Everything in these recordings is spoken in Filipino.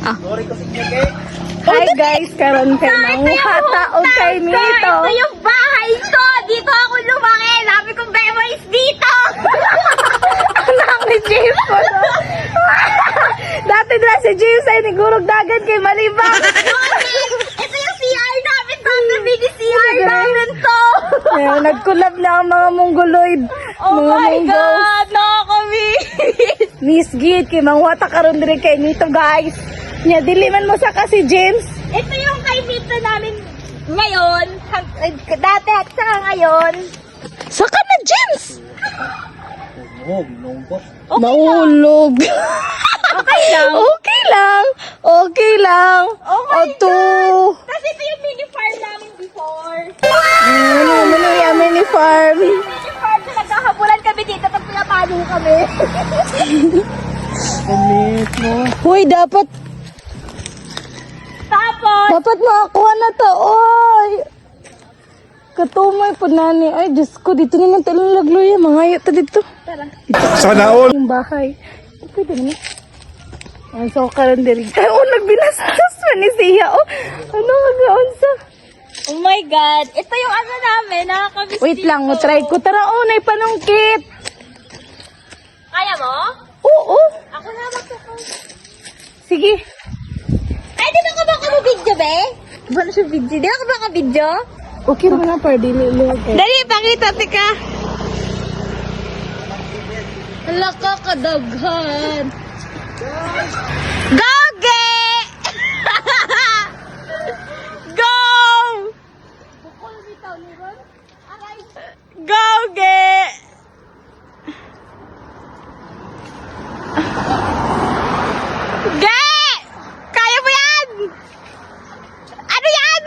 Ah. Hi guys, karon kay manguhata og kay Mito. Ito yung bahay ko! Dito ako lumaki! Sabi ko, memories dito! Anak ni James no? Dati na si James ay nigurog dagat kay Malibang. Ito yung CR namin! Tanda mini CR namin to! Ayun, nagkulab na ang mga mongoloid. Oh mga my mongols. God! Nakakamiss! Miss Git, kay manguhata karon diri kay Mito guys. Nya dili man mo sa kasi James. Ito yung Mito namin ngayon. hang- eh, Dati at saka ngayon. Saka na James. Oo, lungkot. Maulog. Okay lang. okay lang. Okay lang. Oh my o to. Kasi ito yung mini farm namin before. Ano, ano yung mini farm? Mini farm na nagkakabulan kami dito pag pinapalo kami. Commit mo. Hoy, dapat Tapos, Dapat makakuha na to, oy! Katumay po nani. Ay, Diyos ko, dito naman talang lagloy. Mangayo ta dito. Sana all. Yung bahay. Oh, pwede naman. Ang so, karon diri. Ay, oh, nagbinasas pa ni Siya. Oh, ano magaon sa? oh my God. Ito yung ano namin. Nakakamiss Wait lang, mo try ko. Tara, oh, nay panungkit. Kaya mo? Oo, Ako na magkakaw. sige. Ay, di ba ka ba ka video, be? Ba na siya video? Di ba ka ba ka video? Okay mo na, par, dili liwag eh. Dali, pakita, tika. Hala ka, kadaghan. Go, ge! Go! Go, ge! Ge! Kaya mo yan! Ano yan?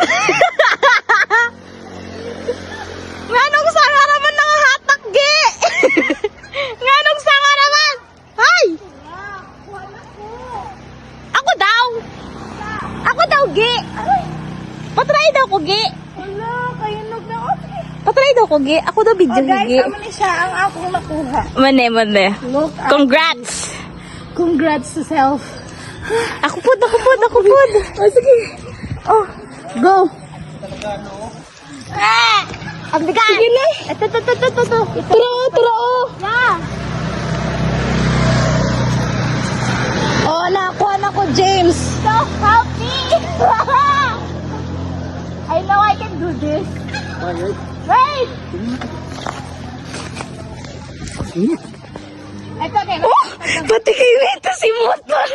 Nganong sanga naman nangahatak, ge! Nganong sanga naman? Ay! Ako daw! Ako daw, Gi! Patry daw ko, Gi! Hala, kainog na. Okay. Patry daw ko, Gi. Ako daw video Oh, guys, Gi. tama ni siya ang akong nakuha. Mane, mane. Look, at- Congrats! congrats to self. Ako po, ako po, ako po. Oh, sige. Oh, go. Ah! Ang bigat! Sige na. Ito, ito, ito, ito, ito. Tara, tara, Wait! Ito, okay. Oh, pati Nita si Moton.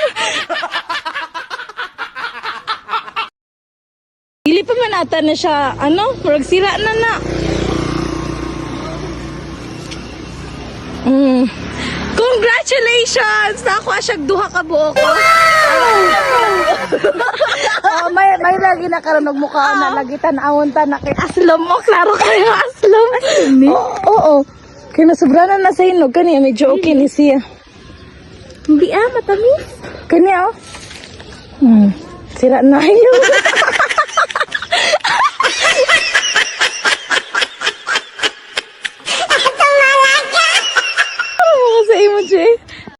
Dili pa man ata na siya, ano, murag sira na na. Mm. Congratulations! Ako asyag duha ka buok ko. oh, may lagi na karon og mukha na lagi tan-awon ta na kay Aslam mo, klaro kayo Aslam. Oo, oo. Kaya nasobranan na sa hinog kaniya medyo okay ni siya. Hindi ah, matamis. Kanya oh. Hmm. Sira na yun.